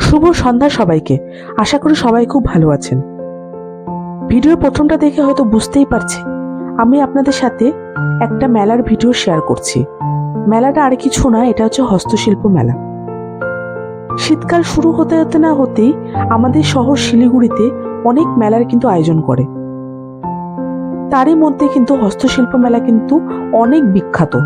শুভ সন্ধ্যা সবাইকে। আশা করি সবাই খুব ভালো আছেন। ভিডিওর প্রথমটা দেখে হয়তো বুঝতেই পারছি। আমি আপনাদের সাথে একটা মেলার ভিডিও শেয়ার করছি। মেলাটা আর কিছু না, এটা হচ্ছে হস্তশিল্প মেলা। শীতকাল শুরু হতে হতে না হতেই আমাদের শহর শিলিগুড়িতে অনেক মেলার কিন্তু আয়োজন করে। তারই মধ্যে কিন্তু হস্তশিল্প মেলা কিন্তু অনেক বিখ্যাত।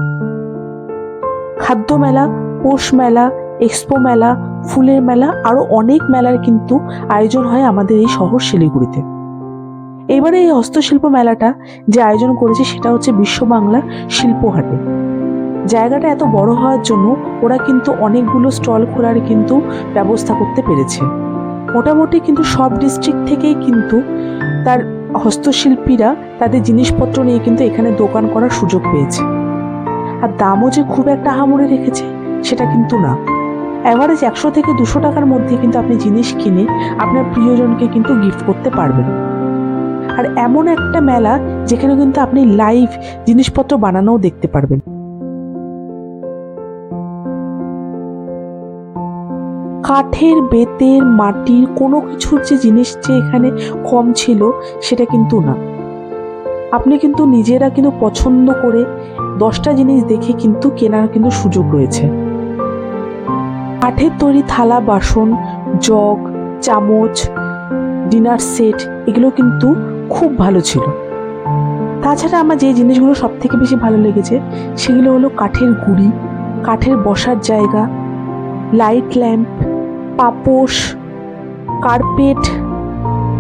খাদ্য মেলা, পৌষ মেলা, এক্সপো মেলা ফুলের মেলা আরও অনেক মেলার কিন্তু আয়োজন হয় আমাদের এই শহর শিলিগুড়িতে। এবারে এই হস্তশিল্প মেলাটা যে আয়োজন করেছে সেটা হচ্ছে বিশ্ব বাংলা শিল্পহাটে। জায়গাটা এত বড় হওয়ার জন্য ওরা কিন্তু অনেকগুলো স্টল খোলার কিন্তু ব্যবস্থা করতে পেরেছে। মোটামুটি কিন্তু সব ডিস্ট্রিক্ট থেকেই কিন্তু তার হস্তশিল্পীরা তাদের জিনিসপত্র নিয়ে কিন্তু এখানে দোকান করার সুযোগ পেয়েছে। আর দামও যে খুব একটা আহামরি রেখেছে সেটা কিন্তু না। অ্যাভারেজ একশো থেকে দুশো টাকার মধ্যে কিন্তু আপনি জিনিস কিনে আপনার প্রিয়জনকে কিন্তু গিফট করতে পারবেন। আর এমন একটা মেলা যেখানে কিন্তু আপনি লাইভ জিনিসপত্র বানানোও দেখতে পারবেন। কাঠের, বেতের, মাটির কোনো কিছুর যে জিনিস যে এখানে কম ছিল সেটা কিন্তু না। আপনি কিন্তু নিজেরা কিন্তু পছন্দ করে দশটা জিনিস দেখে কিন্তু কেনার কিন্তু সুযোগ রয়েছে। কাঠের তৈরি থালা, বাসন, জগ, চামচ ডিনার সেট এগুলো কিন্তু খুব ভালো ছিল। তাছাড়া আমার যে জিনিসগুলো সব থেকে বেশি ভালো লেগেছে সেগুলো হলো কাঠের গুড়ি, কাঠের বসার জায়গা লাইট ল্যাম্প পাপোশ কার্পেট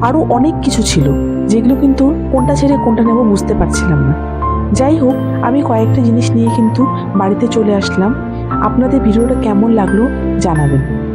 আরও অনেক কিছু ছিল যেগুলো কিন্তু কোনটা ছেড়ে কোনটা নেব বুঝতে পারছিলাম না। যাই হোক, আমি কয়েকটা জিনিস নিয়ে কিন্তু বাড়িতে চলে আসলাম। আপনাদের ভিডিওটা কেমন লাগল জানাবেন।